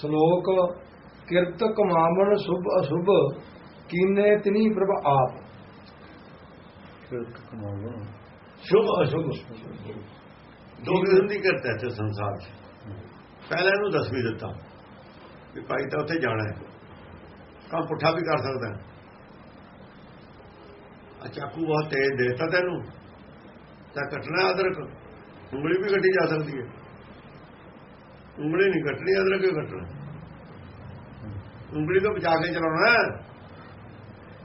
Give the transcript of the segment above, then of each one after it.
ਸ਼ਲੋਕ ਕਿਰਤ ਕਮਾਵਣ ਸੁਭ ਅਸੁਭ ਕੀਨੇ ਤਿਨੀ ਪ੍ਰਭ ਆਪ। ਕਿਰਤ ਕਮਾਉਣਾ ਸ਼ੁਭ ਅਸ਼ੁਭ। ਦੋ ਕਿਸਮ ਦੀ ਕਿਰਤ ਹੈ ਤੇ ਸੰਸਾਰ 'ਚ। ਪਹਿਲਾਂ ਇਹਨੂੰ ਦੱਸ ਵੀ ਦਿੱਤਾ ਕਿ ਭਾਈ ਤਾਂ ਉੱਥੇ ਜਾਣਾ ਹੈ। ਕੰਮ ਪੁੱਠਾ ਵੀ ਕਰ ਸਕਦਾ ਹੈ। ਆ ਚਾਕੂ ਬਹੁਤ ਤੇਜ਼ ਦੇਤਾ ਤੈਨੂੰ। ਤਾਂ ਕੱਟਣਾ ਅਦਰਕ। ਉਂਗਲੀ ਵੀ ਕੱਟੀ ਜਾ ਸਕਦੀ ਹੈ। ਉਂਗਲੀ ਨਹੀਂ ਕੱਟਣੀ ਅਦਰਕ ਹੀ ਕੱਟਣਾ ਉਂਗਲੀ ਤੋਂ ਬਚਾ ਕੇ ਚਲਾਉਣਾ ਹੈ।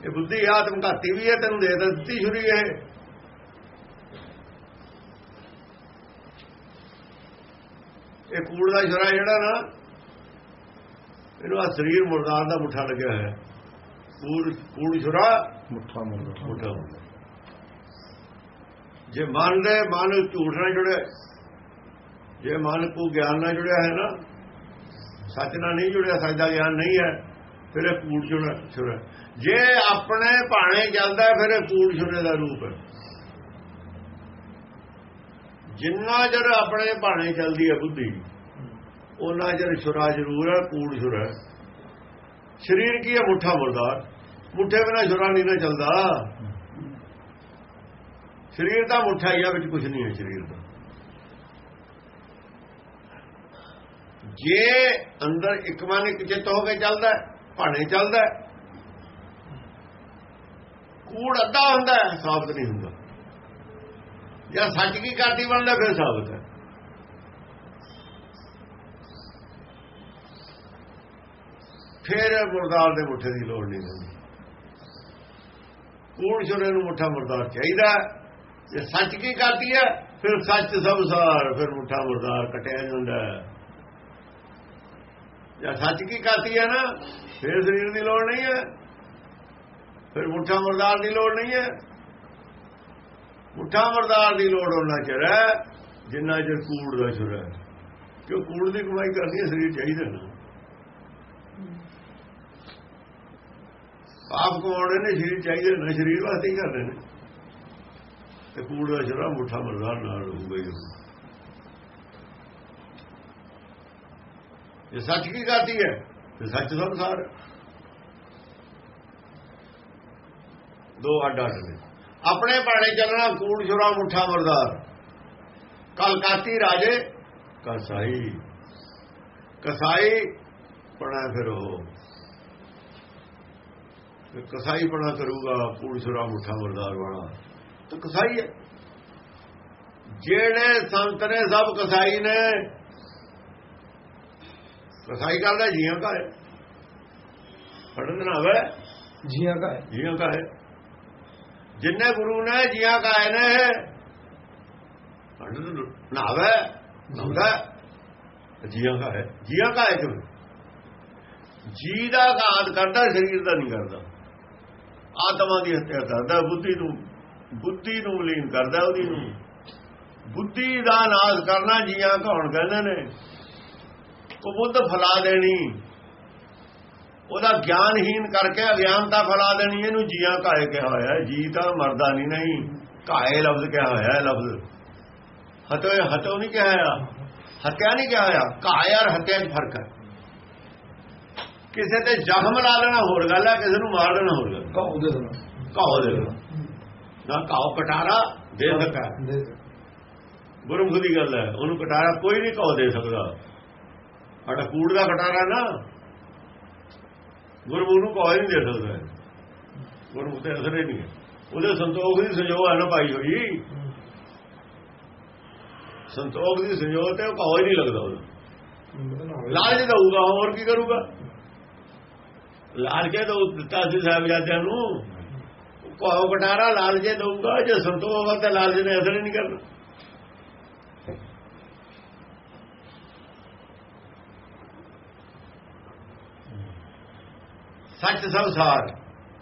ਇਹ ਬੁੱਧੀ ਆਤਮ ਘਾਤੀ ਵੀ ਹੈ ਤੈਨੂੰ ਦੇ ਦਿੱਤੀ ਛੁਰੀ ਇਹ ਇਹ ਕੂੜ ਦਾ ਛੁਰਾ ਜਿਹੜਾ ਨਾ ਇਹਨੂੰ ਆ ਸਰੀਰ ਮੁਰਦਾਰ ਦਾ ਮੁੱਠਾ ਲੱਗਿਆ ਹੋਇਆ ਹੈ। ਕੂੜ ਕੂੜ ਛੁਰਾ ਮੁੱਠਾ ਮੁੱਠਾ ਜੇ ਮਨ ਦੇ ਮਨ ਝੂਠ ਨਾਲ ਜੁੜਿਆ ਜੇ ਮਨ ਕੋ ਗਿਆਨ ਨਾਲ ਜੁੜਿਆ ਹੈ ਨਾ, ਸੱਚ ਨਾਲ ਨਹੀਂ ਜੁੜਿਆ ਸੱਚ ਦਾ ਗਿਆਨ ਨਹੀਂ ਹੈ, ਫਿਰ ਇਹ ਕੂੜ ਛੁਰਾ ਜੇ ਆਪਣੇ ਭਾਣੇ ਚੱਲਦਾ, ਫਿਰ ਇਹ ਕੂੜ ਛੁਰੇ ਦਾ ਰੂਪ ਹੈ। ਜਿੰਨਾ ਜਰ ਆਪਣੇ ਭਾਣੇ ਚੱਲਦੀ ਹੈ ਬੁੱਧੀ ਉਹਨਾਂ ਜਰ ਛੁਰਾ ਜ਼ਰੂਰ ਹੈ, ਕੂੜ ਛੁਰਾ ਹੈ। ਸਰੀਰ ਕੀ ਹੈ? ਮੁੱਠਾ ਮੁਰਦਾਰ ਮੁੱਠੇ ਬਿਨਾ ਛੁਰਾ ਨਹੀਂ ਨਾ ਚੱਲਦਾ। ਸਰੀਰ ਦਾ ਮੁੱਠਾ ਹੀ ਆ, ਵਿੱਚ ਕੁਝ ਨਹੀਂ ਹੈ ਸਰੀਰ ਦਾ। ਜੇ ਅੰਦਰ ਇੱਕ ਮਨ ਇੱਕ ਚਿੱਤ ਹੋ ਕੇ ਚੱਲਦਾ ਭਾਣੇ ਚੱਲਦਾ ਕੂੜ ਅੱਧਾ ਹੁੰਦਾ ਸਾਬਤ ਨਹੀਂ ਹੁੰਦਾ। ਜਾਂ ਸੱਚ ਕੀ ਕਾਟੀ ਬਣਦਾ, ਫਿਰ ਸਾਬਤ ਹੈ। ਫਿਰ ਮੁਰਦਾਰ ਦੇ ਮੁੱਠੇ ਦੀ ਲੋੜ ਨਹੀਂ ਹੁੰਦੀ। ਕੂੜ ਛੁਰੇ ਨੂੰ ਮੁੱਠਾ ਮੁਰਦਾਰ ਚਾਹੀਦਾ ਜੇ ਸੱਚ ਕੀ ਕਰਦੀ ਹੈ, ਫਿਰ ਸੱਚ ਸਭ ਸਾਰ, ਫਿਰ ਮੁੱਠਾ ਮੁਰਦਾਰ ਕਟਿਆ ਜਾਂਦਾ ਹੈ। ਜੇ ਸੱਚ ਕੀ ਕਰਤੀ ਹੈ ਨਾ, ਫਿਰ ਸਰੀਰ ਦੀ ਲੋੜ ਨਹੀਂ ਹੈ। ਫਿਰ ਮੁੱਠਾ ਮਰਦਾਰ ਦੀ ਲੋੜ ਨਹੀਂ ਹੈ। ਮੁੱਠਾ ਮੁਰਦਾਰ ਦੀ ਲੋੜ ਉਹਨਾਂ ਚਿਰ ਹੈ, ਜਿੰਨਾ ਚਿਰ ਕੂੜ ਦਾ ਛੁਰਾ ਹੈ। ਕਿਉਂ ਕੂੜ ਦੀ ਕਮਾਈ ਕਰਨੀ ਹੈ, ਸਰੀਰ ਚਾਹੀਦਾ ਨਾ। ਪਾਪ ਕਮਾਉਣੇ ਨੇ, ਸਰੀਰ ਚਾਹੀਦਾ ਨਾ, ਸਰੀਰ ਵਾਸਤੇ ਹੀ ਕਰਦੇ ਨੇ। ਤੇ ਕੂੜ ਦਾ ਛੁਰਾ ਮੁੱਠਾ ਮਰਦਾਰ ਨਾਲ ਹੋਊਗਾ ਹੀ ਇਹ ਸੱਚ ਕੀ ਕਰਦੀ ਹੈ, ਤੇ ਸੱਚ ਸੰਸਾਰ ਦੋ ਅੱਡ ਅੱਡ ਨੇ। ਆਪਣੇ ਬਾਣੇ ਚੱਲਣਾ ਕੂੜ ਛੁਰਾ ਮੁੱਠਾ, ਮੁਰਦਾਰ। ਕਲਕਾਤੀ ਰਾਜੇ, ਕਸਾਈ। ਕਸਾਈ ਪਣਾ ਫਿਰ ਉਹ। ਤੇ ਕਸਾਈ ਪਣਾ ਕਰੂਗਾ ਕੂੜ ਛੁਰਾ ਮੁੱਠਾ, ਮਰਦਾਰ ਵਾਲਾ। ਤਾਂ ਕਸਾਈ ਹੈ। ਜਿਹੜੇ ਸੰਤ ਨੇ ਸਭ ਕਸਾਈ ਨੇ ਕਸਾਈ ਕਰਦਾ ਜੀਆਂ ਹੈ ਪੜਨ ਨਾ ਹੋਵੇ ਜੀਆਂ ਹੈ ਜੀਆਂ ਹੈ ਜਿੰਨੇ ਗੁਰੂ ਨੇ ਜੀਆਂ ਹੈ ਨੇ। ਪੜਨ ਨਾਵੇ ਨੰਦਾ ਜੀਆਂ ਕਾ ਹੈ ਜੀਆਂ ਹੈ ਕਿਉਂ? ਜੀ ਦਾ ਘਾਤ ਕਰਦਾ ਸਰੀਰ ਦਾ ਨਹੀਂ ਕਰਦਾ। ਆਤਮਾ ਦੀ ਹੱਤਿਆ ਕਰਦਾ। ਬੁੱਧੀ ਨੂੰ ਬੁੱਧੀ ਨੂੰ ਲੀਨ ਕਰਦਾ ਉਹਦੀ ਨੂੰ। ਬੁੱਧੀ ਦਾ ਨਾਸ਼ ਕਰਨਾ ਜੀਆਂ ਕੌਣ ਕਹਿੰਦੇ ਨੇ। ਉਹ ਬੁੱਧ ਫਲਾ ਦੇਣੀ। ਉਹਦਾ ਗਿਆਨਹੀਨ ਕਰਕੇ ਅਗਿਆਨਤਾ ਫਲਾ ਦੇਣੀ। ਇਹਨੂੰ ਜੀਆਂ ਕਾਏ ਕਿਹਾ ਹੋਇਆ ਹੈ। ਜੀ ਤਾਂ ਮਰਦਾ ਨਹੀਂ ਨਹੀਂ। ਕਾਏ ਲਫ਼ਜ਼ ਕਿਹਾ ਹੋਇਆ ਹੈ ਲਫ਼ਜ਼। ਹਤੋ ਹਤੋ ਨਹੀਂ ਕਿਹਾ ਹੋਇਆ। ਹਤਿਆ ਨਹੀਂ ਕਿਹਾ ਹੋਇਆ। ਕਾਏ ਔਰ ਹਤਿਆ 'ਚ ਫ਼ਰਕ ਹੈ। ਕਿਸੇ ਤੇ ਜ਼ਖਮ ਲਾ ਦੇਣਾ ਹੋਰ ਗੱਲ ਹੈ ਕਿਸੇ ਨੂੰ ਮਾਰ ਦੇਣਾ ਹੋਰ ਗੱਲ। ਕਹੋ ਦੇ ਦੇਣਾ। ਘਾਓ ਦੇ ਦੇਣਾ। ਨਾ ਘਾਓ ਕਟਾਰਾ ਦੇ ਸਕਦਾ। ਗੁਰਮੁਖ ਦੀ ਗੱਲ ਹੈ ਉਹਨੂੰ ਕਟਾਰਾ ਕੋਈ ਨਹੀਂ ਘਾਓ ਦੇ ਸਕਦਾ। ਸਾਡਾ ਕੂੜ ਦਾ ਕਟਾਰਾ ਨਾ, ਗੁਰਮੁਖ ਨੂੰ ਘਾਓ ਹੀ ਨਹੀਂ ਦੇ ਸਕਦਾ। ਹੈ। ਗੁਰਮੁਖ ਤੇ ਅਸਰ ਹੀ ਨਹੀਂ ਹੈ। ਉਹਦੇ ਸੰਤੋਖ ਦੀ ਸੰਜੋਗ ਹੈ ਨਾ ਪਾਈ ਹੋਈ। ਸੰਤੋਖ ਦੀ ਸੰਜੋਗ ਤੇ ਉਹ ਘਾਓ ਹੀ ਨਹੀਂ ਲੱਗਦਾ ਉਹਨੂੰ ਲਾਲਚ ਦਊਗਾ, ਹੋਰ ਕੀ ਕਰੂਗਾ? ਲਾਲਚੇ ਤਾਂ ਦਿੱਤਾ ਸੀ ਸਾਹਿਬਜ਼ਾਦਿਆਂ ਨੂੰ। ਘਾਓ ਕਟਾਰਾ ਲਾਲਚੇ ਦਊਗਾ, ਜੇ ਸੰਤੋਖ ਹੋਗਾ ਤਾਂ ਲਾਲਚ ਨੇ ਅਸਰ ਹੀ ਨਹੀਂ ਕਰਨਾ। ਸੱਚ ਸਭ ਸਾਰ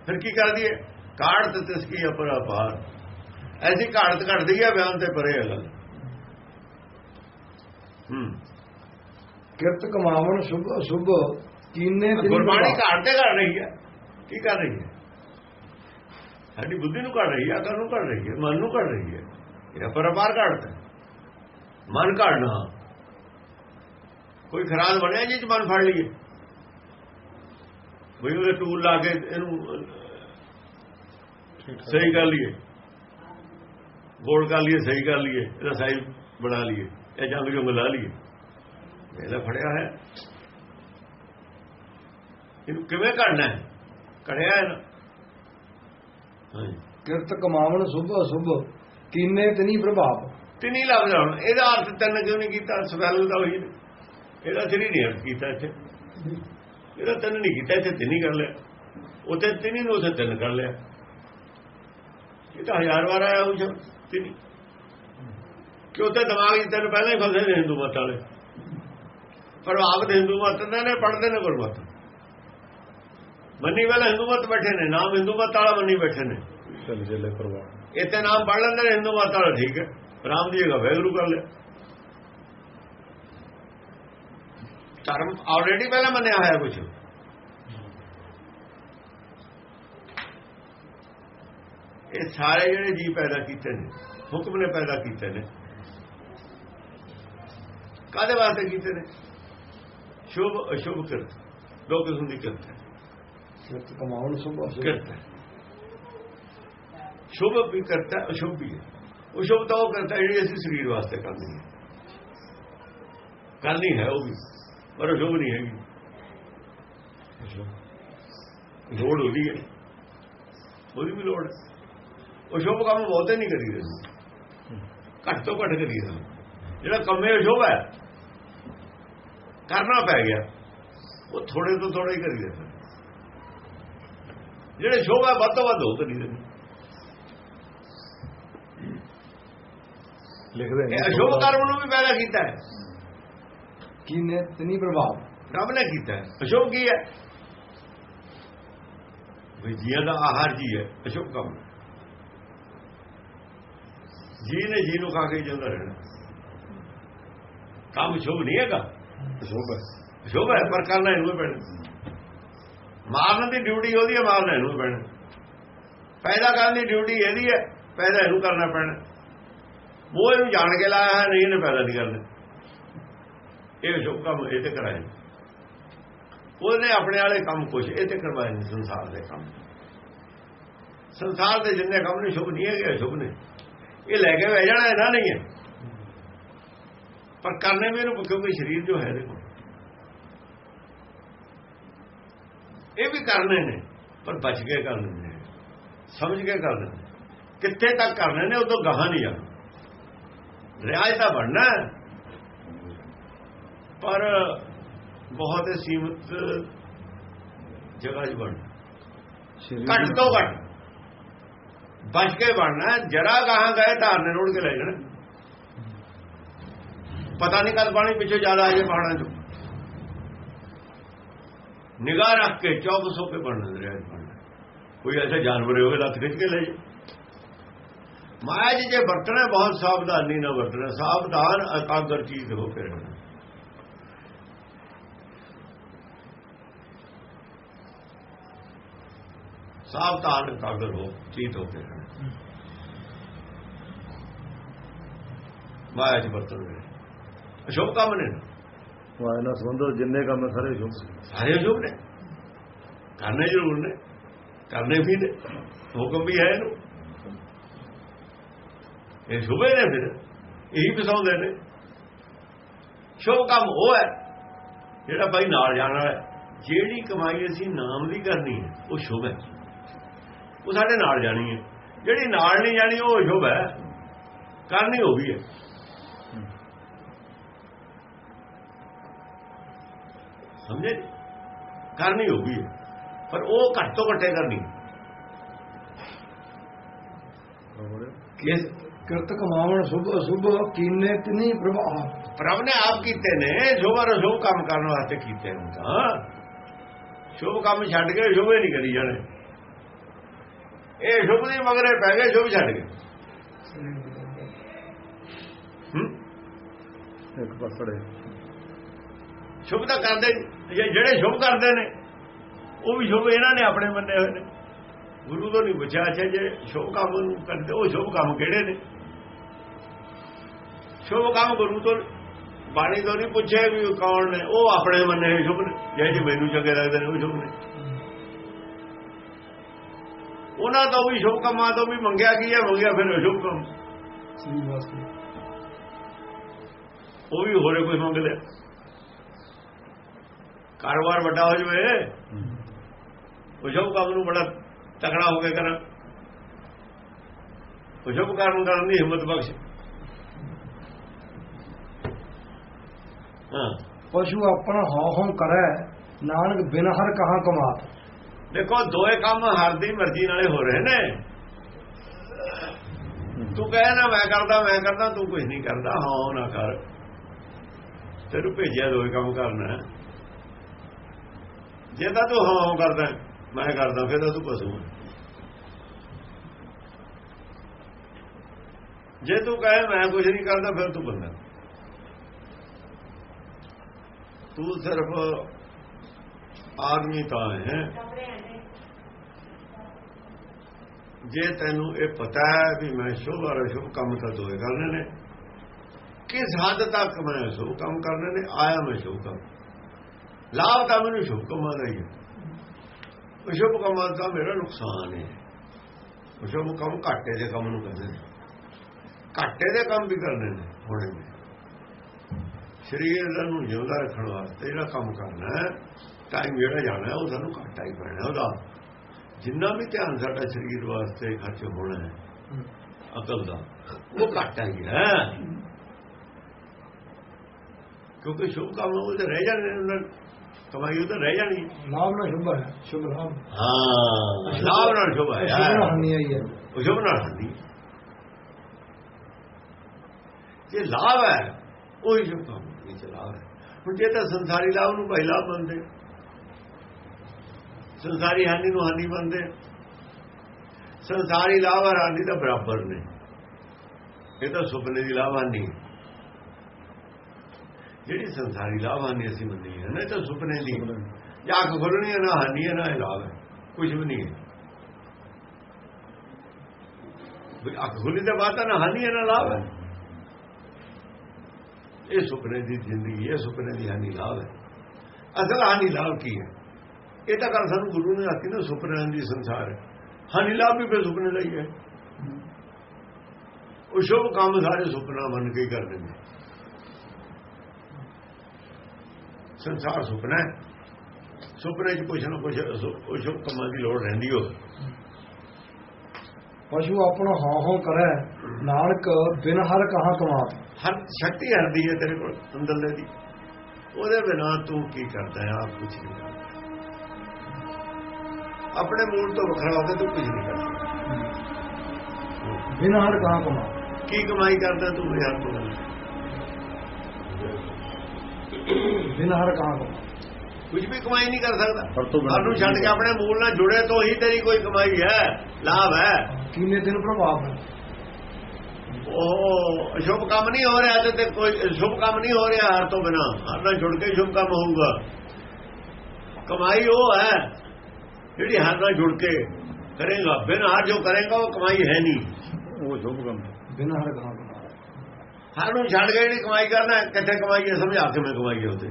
ਫਿਰ ਕੀ ਕਰਦੀ ਹੈ ਕਾੜਤ ਤਿਸਕੀ ਅਪਰ ਅਪਾਰ ਐਸੀ ਕਾੜਤ ਘਟਦੀ ਹੈ ਬਿਆਨ ਤੇ ਪਰੇ ਹੈ ਗੱਲ। ਹੂੰ। ਕਿਰਤ ਕਮਾਵਣ ਸੁਭ ਅਸੁਭ ਕੀਨੇ ਗੁਰਬਾਣੀ ਪ੍ਰਭ ਘਾਟ ਤੇ ਕਰ ਰਹੀ ਹੈ ਕੀ ਕਰ ਰਹੀ ਹੈ ਸਾਡੀ ਬੁੱਧੀ ਨੂੰ ਘੜ ਰਹੀ ਹੈ ਅਕਲ ਨੂੰ ਘੜ ਰਹੀ ਹੈ ਮਨ ਨੂੰ ਘੜ ਰਹੀ ਹੈ ਇਹ ਪਰਪਾਰ ਘੜਦਾ ਮਨ ਘੜਨਾ। ਕੋਈ ਖਰਾਦ ਬਣਿਆ ਜੀ ਚ ਮਨ ਫੜ ਲਈਏ? ਕੋਈ ਉਹਦੇ ਟੂਲ ਲਾ ਕੇ ਇਹਨੂੰ ਸਹੀ ਕਰ ਲਈਏ। ਗੋਲ ਕਰ ਲਈਏ ਸਹੀ ਕਰ ਲਈਏ ਇਹਦਾ ਸਾਈਜ਼ ਬਣਾ ਲਈਏ ਇਹ ਜੰਗ ਜੁੰਗ ਲਾ ਲਈਏ। ਇਹਦਾ ਫੜਿਆ ਹੈ ਇਹਨੂੰ ਕਿਵੇਂ ਕਰਨਾ ਹੈ? ਕੜਿਆ ਹੈ ਨਾ ਕਿਰਤ ਕਮਾਵਣ ਸੁਭ ਅਸੁਭ ਕੀਨੇ ਤਨੀ ਪ੍ਰਭਾਵ। ਤਿੰਨੀ ਲੱਭਦਾ ਹੁਣ ਇਹਦਾ ਅਰਥ ਤਿੰਨ ਕਿਉਂ ਨਹੀਂ ਕੀਤਾ? ਸਵੈਲ ਦਾ ਨੇ। ਇਹਦਾ ਤਿੰਨੀ ਨਹੀਂ ਅਰਥ ਕੀਤਾ ਇੱਥੇ। ਇਹਦਾ ਤਿੰਨ ਨਹੀਂ ਕੀਤਾ ਇੱਥੇ ਤਿੰਨੀ ਕਰ ਲਿਆ। ਉੱਥੇ ਤਿੰਨੀ ਨੂੰ ਉੱਥੇ ਤਿੰਨ ਕਰ ਲਿਆ। ਇਹ ਤਾਂ ਹਜ਼ਾਰ ਵਾਰ ਆਇਆ ਉਹ ਸ਼ਬਦ ਤਿੰਨੀ ਕਿ ਉੱਥੇ ਦਿਮਾਗ 'ਚ ਤਿੰਨ ਪਹਿਲਾਂ ਹੀ ਫਸੇ ਨੇ ਹਿੰਦੂ ਮਤ ਵਾਲੇ? ਪ੍ਰਭਾਵਿਤ ਹਿੰਦੂ ਮਤ ਦੇ ਨੇ ਪੜਦੇ ਨੇ ਗੁਰਮਤ। ਮੰਨੀ ਵਾਲਾ ਹਿੰਦੂ ਮਤ ਬੈਠੇ ਨੇ ਨਾਮ ਹਿੰਦੂ ਮਤ ਵਾਲਾ ਮੰਨੀ ਬੈਠੇ ਨੇ। ਚੱਲ ਚੱਲੇ ਪ੍ਰਵਾਹ ਇੱਥੇ ਨਾਮ ਪੜ ਲੈਂਦੇ ਨੇ ਹਿੰਦੂ ਮਤ ਵਾਲਾ ਠੀਕ ਹੈ। ਰਾਮ ਦੀ ਜਗ੍ਹਾ ਵੈਗਰੂ ਕਰ ਲਿਆ। ਧਰਮ ਆਲਰੇਡੀ ਪਹਿਲਾਂ ਮੰਨਿਆ ਹੋਇਆ ਕੁਝ ਇਹ ਸਾਰੇ ਜਿਹੜੇ ਜੀ ਪੈਦਾ ਕੀਤੇ ਨੇ ਹੁਕਮ ਨੇ ਪੈਦਾ ਕੀਤੇ ਨੇ ਕਾਦੇ ਵਾਸਤੇ ਕੀਤੇ ਨੇ? ਸ਼ੁਭ ਅਸ਼ੁਭ ਕਿਰਤ। ਦੋ ਕਿਸਮ ਦੀ ਕਿਰਤ ਹੈ। ਕਿਰਤ ਕਮਾਵਣ ਸੁਭ ਅਸੁਭ ਕਿਰਤ ਹੈ। ਸ਼ੁਭ ਵੀ ਕਰਤਾ ਅਸ਼ੁਭ ਵੀ ਹੈ। ਉਹ ਸ਼ੁਭ ਤਾਂ ਉਹ ਕਰਤਾ ਜਿਹੜੀ ਅਸੀਂ ਸਰੀਰ ਵਾਸਤੇ ਕਰਦੇ ਹਾਂ। ਕਰਨੀ ਹੈ ਉਹ ਵੀ। ਪਰ ਅਸ਼ੁਭ ਨਹੀਂ ਹੈਗੀ। ਲੋੜ ਉਹਦੀ ਹੈ। ਉਹਦੀ ਵੀ ਲੋੜ ਹੈ। ਉਹ ਸ਼ੁਭ ਕੰਮ ਬਹੁਤੇ ਨਹੀਂ ਕਰੀਦੇ ਘੱਟ ਤੋਂ ਘੱਟ ਕਰੀਦਾ ਜਿਹੜਾ ਕੰਮੇ ਅਸ਼ੁਭ ਹੈ ਕਰਨਾ ਪੈ ਗਿਆ। ਉਹ ਥੋੜੇ ਤੋਂ ਥੋੜਾ ਹੀ ਕਰੀਦਾ ਜਿਹੜੇ ਸ਼ੁਭ ਹੈ ਵੱਧ ਤੋਂ ਵੱਧ ਉਹ ਕਰੀਦੇ ਲਿਖਦੇ ਨੇ। ਇਹ ਅਸ਼ੁਭ ਕਰਮ ਨੂੰ ਵੀ ਪੈਦਾ ਕੀਤਾ ਹੈ। ਕੀਨੇ ਤਨੀ ਪ੍ਰਭਾਵ। ਰੱਬ ਨੇ ਕੀਤਾ। ਹੈ ਅਸ਼ੁਭ ਕੀ ਹੈ? ਵੀ ਜੀਆਂ ਦਾ ਆਹਾਰ ਜੀ ਹੈ? ਅਸ਼ੁਭ ਕੰਮ। ਜੀ ਨੇ ਜੀ ਨੂੰ ਖਾ ਕੇ ਜਿਉਂਦਾ ਰਹਿਣਾ। ਕੰਮ ਸ਼ੁਭ ਨਹੀਂ ਹੈਗਾ। ਸ਼ੁਭ ਹੈ। ਸ਼ੁਭ ਹੈ ਪਰ ਕਰਨਾ ਇਹਨੂੰ ਪੈਣਾ। ਮਾਰਨ ਦੀ ਡਿਊਟੀ ਉਹਦੀ ਹੈ ਮਾਰਨਾ ਇਹਨੂੰ ਪੈਣਾ। ਪੈਦਾ ਕਰਨ ਦੀ ਡਿਊਟੀ ਇਹਦੀ ਹੈ ਪੈਦਾ ਇਹਨੂੰ ਕਰਨਾ ਪੈਣਾ। ਉਹ ਇਹਨੂੰ ਜਾਣ ਕੇ ਲਾਇਆ ਹੈ ਨਹੀਂ ਇਹਨੇ ਪੈਦਾ ਨਹੀਂ ਕਰਨਾ। ਇਹ ਸ਼ੁਭ ਕੰਮ ਇਹ ਤੇ ਕਰਾਏ ਉਹਨੇ ਆਪਣੇ ਵਾਲੇ ਕੰਮ ਕੁਛ ਇਹ ਤੇ ਕਰਵਾਏ ਨੇ ਸੰਸਾਰ ਦੇ ਕੰਮ। ਸੰਸਾਰ ਦੇ ਜਿੰਨੇ ਕੰਮ ਨੇ ਸ਼ੁਭ ਨਹੀਂ ਹੈਗੇ ਸ਼ੁਭ ਨੇ। ਇਹ ਲੈ ਕੇ ਬਹਿ ਜਾਣਾ ਇਹਨਾਂ ਨਹੀਂ ਹੈ। ਪਰ ਕਰਨੇ ਵੀ ਇਹਨੂੰ ਕਿਉਂਕਿ ਸਰੀਰ ਜੋ ਹੈ ਦੇਖੋ। ਇਹ ਵੀ ਕਰਨੇ ਨੇ, ਪਰ ਬਚ ਕੇ ਕਰਨੇ ਨੇ। ਸਮਝ ਕੇ ਕਰਨੇ ਨੇ। ਕਿੱਥੇ ਤੱਕ ਕਰਨੇ ਨੇ, ਉਦੋਂ ਗਾਹਾਂ ਨਹੀਂ ਜਾਣਾ। ਰਿਆਇਤ ਤਾਂ ਬਣਨਾ ਪਰ ਬਹੁਤ ਹੀ ਸੀਮਤ ਜਗ੍ਹਾ 'ਚ ਬਣਨਾ। ਘੱਟ ਤੋਂ ਘੱਟ। ਬਚ ਕੇ ਬਣਨਾ ਜਰਾ ਗਾਹਾਂ ਗਏ ਧਾਰਨੇ ਰੋੜ ਕੇ ਲੈ ਜਾਣਾ। ਪਤਾ ਨਹੀਂ ਕਦ ਪਾਣੀ ਪਿੱਛੇ ਜ਼ਿਆਦਾ ਆਏ ਪਹਾੜਾਂ 'ਚ। ਨਿਗਾਹ ਰੱਖ ਕੇ ਚੌਕਸ ਹੋ ਕੇ ਬਣਨਾ ਰਿਹਾ ਬਣਨਾ। ਕੋਈ ਐਸਾ ਜਾਨਵਰ ਹੋਵੇ ਲੱਤ ਖਿੱਚ ਕੇ ਲੈ ਜਾ ਮਾਇਆ ਜੀ ਜੇ ਵਰਤਣਾ ਬਹੁਤ ਸਾਵਧਾਨੀ ਨਾਲ ਵਰਤਣਾ ਸਾਵਧਾਨ ਅਕਾਗਰ ਚੀਜ਼ ਹੋ ਕੇ ਰਹਿਣਾ। ਸਾਵਧਾਨ ਅਕਾਗਰ ਹੋ ਚੀਤ ਹੋ। ਕੇ ਮਾਇਆ ਜੀ ਵਰਤਣਾ ਅਸ਼ੁਭ ਕੰਮ ਨੇ। ਮਾਇਆ ਨਾਲ ਜਿੰਨੇ ਕੰਮ ਹੈ ਸਾਰੇ ਸ਼ੁਭ ਸਾਰੇ ਅਸ਼ੁਭ ਨੇ। ਕਰਨੇ ਜ਼ਰੂਰ ਨੇ ਕਰਨੇ ਵੀ ਨੇ ਹੁਕਮ ਵੀ ਹੈ ਇਹਨੂੰ। ਇਹ ਸ਼ੁਭੇ ਨੇ ਫਿਰ ਇਹੀ ਫਸਾਉਂਦੇ ਨੇ। ਸ਼ੁਭ ਕੰਮ ਉਹ ਹੈ ਜਿਹੜਾ ਭਾਈ ਨਾਲ ਜਾਣ ਵਾਲਾ ਹੈ। ਜਿਹੜੀ ਕਮਾਈ ਅਸੀਂ ਨਾਮ ਦੀ ਕਰਨੀ ਹੈ ਉਹ ਸ਼ੁਭ ਹੈ। ਉਹ ਸਾਡੇ ਨਾਲ ਜਾਣੀ ਹੈ। ਜਿਹੜੀ ਨਾਲ ਨਹੀਂ ਜਾਣੀ ਉਹ ਅਸ਼ੁਭ ਹੈ। ਕਰਨੀ ਉਹ ਵੀ ਹੈ। ਸਮਝੇ? ਕਰਨੀ ਹੋ। ਗਈ ਪਰ ਉਹ ਘੱਟ ਤੋਂ ਘੱਟੇ ਕਰਨੀ ਹੈ। ਕਿਸ ਕਿਰਤ ਕਮਾਵਣ ਸੁਭ ਅਸੁਭ ਕੀਨੇ ਤਨੀ ਪ੍ਰਭਾਵ। ਪ੍ਰਭ ਨੇ ਆਪ ਕੀਤੇ ਨੇ ਸ਼ੁਭ ਔਰ ਅਸ਼ੁਭ ਕੰਮ ਕਰਨ ਵਾਸਤੇ ਕੀਤੇ ਨੇ ਤਾਂ। ਸ਼ੁਭ ਕੰਮ ਛੱਡ ਕੇ ਸ਼ੁਭੇ ਨਹੀਂ ਕਰੀ ਜਾਣੇ। ਇਹ ਸ਼ੁਭ ਦੀ ਮਗਰੇ ਪੈ ਗਏ ਸ਼ੁਭ ਛੱਡ ਗਏ ਹੂੰ? ਇੱਕ ਪਾਸੜੇ ਸ਼ੁਭ ਤਾਂ ਕਰਦੇ ਜਿਹੜੇ ਸ਼ੁਭ ਕਰਦੇ ਨੇ ਉਹ ਵੀ ਸ਼ੁਭ ਇਹਨਾਂ ਨੇ ਆਪਣੇ ਮੰਨੇ ਹੋਏ ਨੇ। ਗੁਰੂ ਤੋਂ ਨਹੀਂ ਪੁੱਛਿਆ ਅੱਛਾ ਜੇ ਸ਼ੁਭ ਕੰਮ ਕਰਦੇ ਉਹ ਸ਼ੁਭ ਕੰਮ ਕਿਹੜੇ ਨੇ? ਸ਼ੁਭ ਕੰਮ ਗੁਰੂ ਤੋਂ ਬਾਣੀ ਤੋਂ ਨਹੀਂ ਪੁੱਛਿਆ ਵੀ ਕੌਣ ਨੇ ਉਹ ਆਪਣੇ ਮੰਨੇ ਹੋਏ ਸ਼ੁਭ ਨੇ। ਜਿਹੜੇ ਜੀ ਮੈਨੂੰ ਚੰਗੇ ਲੱਗਦੇ ਨੇ ਉਹ ਸ਼ੁਭ ਨੇ। ਉਹਨਾਂ ਤੋਂ ਵੀ ਸ਼ੁਭ ਕੰਮਾਂ ਤੋਂ ਵੀ ਮੰਗਿਆ ਕੀ ਹੈ ਮੰਗਿਆ ਫਿਰ ਅਸ਼ੁਭ ਕੰਮ। ਸ੍ਰੀ ਵਾਸਤੇ। ਉਹ ਵੀ ਹੋਰੇ ਕੋਈ ਮੰਗ ਲਿਆ ਕਾਰੋਬਾਰ ਵੱਡਾ ਹੋ ਜਵੇ ਉਹ ਸ਼ੁਭ ਕੰਮ ਨੂੰ ਬੜਾ ਤਕੜਾ ਹੋ ਕੇ ਕਰਾਂ ਉਹ ਸ਼ੁਭ ਕਰਮ ਕਰਨ ਦੀ ਹਿੰਮਤ ਬਖਸ਼। ਹਾਂ। ਪਸ਼ੂ ਆਪਣਾ ਹਉ ਹਉ ਕਰੈ ਨਾਨਕ ਬਿਨ ਹਰ ਕਹਾ ਕਮਾਤ। ਦੇਖੋ, ਦੋਏ ਕੰਮ ਹਰ ਦੀ ਮਰਜ਼ੀ ਨਾਲੇ ਹੋ ਰਹੇ ਨੇ। ਤੂੰ ਕਹੇ ਨਾ, ਮੈਂ ਕਰਦਾ ਮੈਂ ਕਰਦਾ, ਤੂੰ ਕੁਝ ਨਹੀਂ ਕਰਦਾ। ਹਾਂ ਨਾ ਕਰ। ਤੈਨੂੰ ਭੇਜਿਆ ਦੋਏ ਕੰਮ ਕਰਨਾ। ਜੇ ਤਾਂ ਤੂੰ ਹਾਂ ਹਾਂ ਕਰਦਾ, ਮੈਂ ਕਰਦਾ, ਫਿਰ ਤਾਂ ਤੂੰ ਪਸ਼ੂ ਜੇ ਤੂੰ ਕਹੇ, ਮੈਂ ਕੁਝ ਨਹੀਂ ਕਰਦਾ, ਫਿਰ ਤੂੰ ਬੰਦਾ। ਤੂੰ ਸਿਰਫ ਆਦਮੀ ਤਾਂ ਹੈ। ਜੇ ਤੈਨੂੰ ਇਹ ਪਤਾ ਹੈ ਵੀ ਮੈਂ ਸ਼ੁਭ ਔਰ ਅਸ਼ੁਭ ਕੰਮ ਤਾਂ ਦੋਏ ਕਰਨੇ ਨੇ, ਕਿਸ ਹੱਦ ਤੱਕ ਮੈਂ ਸ਼ੁਭ ਕੰਮ ਕਰਨੇ ਨੇ? ਆਇਆ ਮੈਂ ਸ਼ੁਭ ਕੰਮ। ਲਾਭ ਤਾਂ ਮੈਨੂੰ ਸ਼ੁਭ ਕੰਮਾਂ ਦਾ ਹੀ ਹੈ। ਅਸ਼ੁਭ ਕੰਮਾਂ ਦਾ ਮੇਰਾ ਨੁਕਸਾਨ ਹੈ। ਅਸ਼ੁਭ ਕੰਮ ਘਾਟੇ ਦੇ ਕੰਮ ਨੂੰ ਕਹਿੰਦੇ ਨੇ। ਘਾਟੇ ਦੇ ਕੰਮ ਵੀ ਕਰਨੇ ਨੇ, ਹੋਣੇ ਨੇ। ਸਰੀਰ ਨੂੰ ਜਿਉਂਦਾ ਰੱਖਣ ਵਾਸਤੇ ਜਿਹੜਾ ਕੰਮ ਕਰਨਾ ਹੈ ਟਾਈਮ ਜਿਹੜਾ ਜਾਣਾ ਉਹ ਸਾਨੂੰ ਘਾਟਾ ਹੀ ਪੈਣਾ ਉਹਦਾ ਜਿੰਨਾ ਵੀ ਧਿਆਨ ਸਾਡਾ ਸਰੀਰ ਵਾਸਤੇ ਖਰਚ ਹੋਣਾ ਹੈ ਅਕਲ ਦਾ ਉਹ ਘਾਟਾ ਹੀ ਹੈ। ਕਿਉਂਕਿ ਸ਼ੁਭ ਕੰਮ ਉਹ ਤੇ ਰਹਿ ਜਾਣੇ ਨੇ ਉਹਨਾਂ ਕਮਾਈ ਉਹ ਤਾਂ ਰਹਿ ਜਾਣੀ। ਲਾਭ ਨਾ ਸ਼ੁਭ ਹੈ ਸ਼ੁਭ ਲਾਭ ਹਾਂ ਲਾਭ ਨਾਲ ਸ਼ੁਭ ਹੈ ਸ਼ੁਭ ਨਾ ਹਾਨੀ ਆਈ ਹੈ। ਉਹ ਸ਼ੁਭ ਨਾਲ ਹੁੰਦੀ ਜੇ ਲਾਭ ਹੈ ਉਹ ਹੀ ਸ਼ੁਭ ਕੰਮ ਵਿੱਚ ਲਾਭ ਹੈ। ਹੁਣ ਜੇ ਤਾਂ ਸੰਸਾਰੀ ਲਾਭ ਨੂੰ ਭਾਈ ਲਾਭ ਮੰਨਦੇ। ਸੰਸਾਰੀ ਹਾਨੀ ਨੂੰ ਹਾਨੀ ਮੰਨਦੇ ਸੰਸਾਰੀ ਲਾਭ ਹਾਨੀ ਤਾਂ ਬਰਾਬਰ ਨੇ। ਇਹ ਤਾਂ ਸੁਪਨੇ ਦੀ ਲਾਭ ਹਾਨੀ। ਜਿਹੜੀ ਸੰਸਾਰੀ ਲਾਭ ਹਾਨੀ ਅਸੀਂ ਮੰਨੀ ਹੈ ਨਾ ਇਹ ਤਾਂ ਸੁਪਨੇ ਦੀ। ਜਾਂ ਅੱਖ ਖੁੱਲਣੀ ਹੈ ਨਾ ਹਾਨੀ ਹੈ ਨਾ ਲਾਭ ਹੈ। ਕੁਝ ਵੀ ਨਹੀਂ ਹੈ। ਵੀ ਅੱਖ ਖੁੱਲੀ ਦੇ ਤਾਂ ਨਾ ਹਾਨੀ ਹੈ ਨਾ ਲਾਭ ਹੈ। ਇਹ ਸੁਪਨੇ ਦੀ ਜ਼ਿੰਦਗੀ ਹੈ ਸੁਪਨੇ ਦੀ ਹਾਨੀ ਲਾਭ ਹੈ। ਅਸਲ ਹਾਨੀ ਲਾਭ ਕੀ ਹੈ? ਇਹ ਤਾਂ ਗੱਲ ਸਾਨੂੰ ਗੁਰੂ ਨੇ ਆਖੀ ਨਾ ਸੁਪਨਿਆਂ ਦੀ ਸੰਸਾਰ ਹੈ। ਹਾਨੀ ਲਾਭ ਵੀ ਫਿਰ ਸੁਪਨੇ ਲਈ ਹੈ ਉਹ ਸ਼ੁਭ ਕੰਮ ਸਾਰੇ ਸੁਪਨਾ ਬਣ ਕੇ ਹੀ ਕਰਦੇ ਨੇ। ਸੰਸਾਰ ਸੁਪਨਾ ਹੈ। ਸੁਪਨੇ 'ਚ ਕੁਛ ਨਾ ਕੁਛ ਉਹ ਸ਼ੁਭ ਕੰਮਾਂ ਦੀ ਲੋੜ ਰਹਿੰਦੀ ਹੋ ਪਸ਼ੂ ਆਪਣਾ ਹਉ ਹਉ ਕਰੈ ਨਾਨਕ ਬਿਨ ਹਰ ਕਹਾ ਕਮਾਤ ਹਰ ਸ਼ਕਤੀ ਹਰਦੀ ਹੈ ਤੇਰੇ ਕੋਲ ਅੰਦਰਲੇ ਦੀ। ਉਹਦੇ ਬਿਨਾ ਤੂੰ ਕੀ ਕਰਦਾ ਹੈ? ਆਪ ਕੁਝ ਨਹੀਂ ਆਪਣੇ ਮੂਲ ਤੋਂ ਵੱਖਰਾ ਹੋ ਕੇ ਤੂੰ ਕੁਝ ਨਹੀਂ ਕਰਦਾ। ਬਿਨ ਹਰ ਕਹਾ ਕਮਾਤ ਕੀ ਕਮਾਈ ਕਰਦਾ ਤੂੰ ਯਾਰ ਤੋਂ? ਬਿਨ ਹਰ ਕਹਾ ਕਮਾਤ ਕੁਝ ਵੀ ਕਮਾਈ ਨਹੀਂ ਕਰ ਸਕਦਾ। ਸਾਨੂੰ ਛੱਡ ਕੇ ਆਪਣੇ ਮੂਲ ਨਾਲ ਜੁੜੇ ਤੋਂ ਹੀ ਤੇਰੀ ਕੋਈ ਕਮਾਈ ਹੈ ਲਾਭ ਹੈ। ਕਿੰਨੇ ਦਿਨ ਪ੍ਰਭਾਵ ਹੈ ਉਹ ਸ਼ੁਭ ਕੰਮ ਨਹੀਂ ਹੋ ਰਿਹਾ ਤੇ ਕੋਈ ਸ਼ੁਭ ਕੰਮ ਨਹੀਂ ਹੋ ਰਿਹਾ ਹਰ ਤੋਂ ਬਿਨਾ। ਹਰ ਨਾਲ ਜੁੜ ਕੇ ਸ਼ੁਭ ਕੰਮ ਹੋਊਗਾ। ਕਮਾਈ ਉਹ ਹੈ ਜਿਹੜੀ ਹਰ ਨਾਲ ਜੁੜ ਕੇ ਕਰੇਗਾ ਬਿਨ ਹਰ ਜੋ ਕਰੇਗਾ ਉਹ ਕਮਾਈ ਹੈ ਨਹੀਂ। ਉਹ ਸ਼ੁਭ ਕੰਮ ਬਿਨ ਹਰ ਕਮਾਤ ਹਰ ਨੂੰ ਛੱਡ ਕੇ ਜਿਹੜੀ ਕਮਾਈ ਕਰਨਾ ਕਿੱਥੇ ਕਮਾਈ ਹੈ ਸਮਝਾ ਕੇ ਮੈਂ ਕਮਾਈ ਹੈ ਉਹਦੇ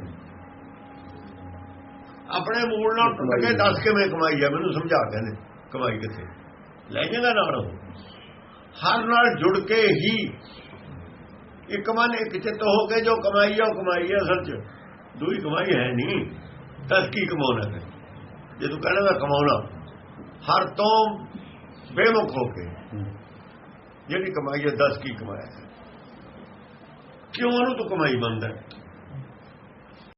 ਆਪਣੇ ਮੂਲ ਨਾਲ ਟੁੱਟ ਕੇ ਦੱਸ ਕੇ ਮੈਂ ਕਮਾਈ ਹੈ ਮੈਨੂੰ ਸਮਝਾ ਕੇ ਨੇ ਕਮਾਈ ਕਿੱਥੇ। ਲੈ ਜਾਏਗਾ ਨਾਲ ਉਹ। ਹਰ ਨਾਲ ਜੁੜ ਕੇ ਹੀ ਇੱਕ ਮਨ ਇੱਕ ਚਿੱਤ ਹੋ ਕੇ ਜੋ ਕਮਾਈ ਹੈ ਉਹ ਕਮਾਈ ਹੈ ਅਸਲ 'ਚ। ਦੂਈ ਕਮਾਈ ਹੈ ਨਹੀਂ ਦੱਸ ਕੀ ਕਮਾਉਣਾ ਹੈ। ਜੇ ਤੂੰ ਕਹਿਣਾ ਮੈਂ ਕਮਾਉਣਾ ਹਰ ਤੋਂ ਬੇਮੁਖ ਹੋ ਕੇ ਜਿਹੜੀ ਕਮਾਈ ਹੈ ਦੱਸ ਕੀ ਕਮਾਇਆ? ਕਿਉਂ ਉਹਨੂੰ ਤੂੰ ਕਮਾਈ ਮੰਨਦਾ?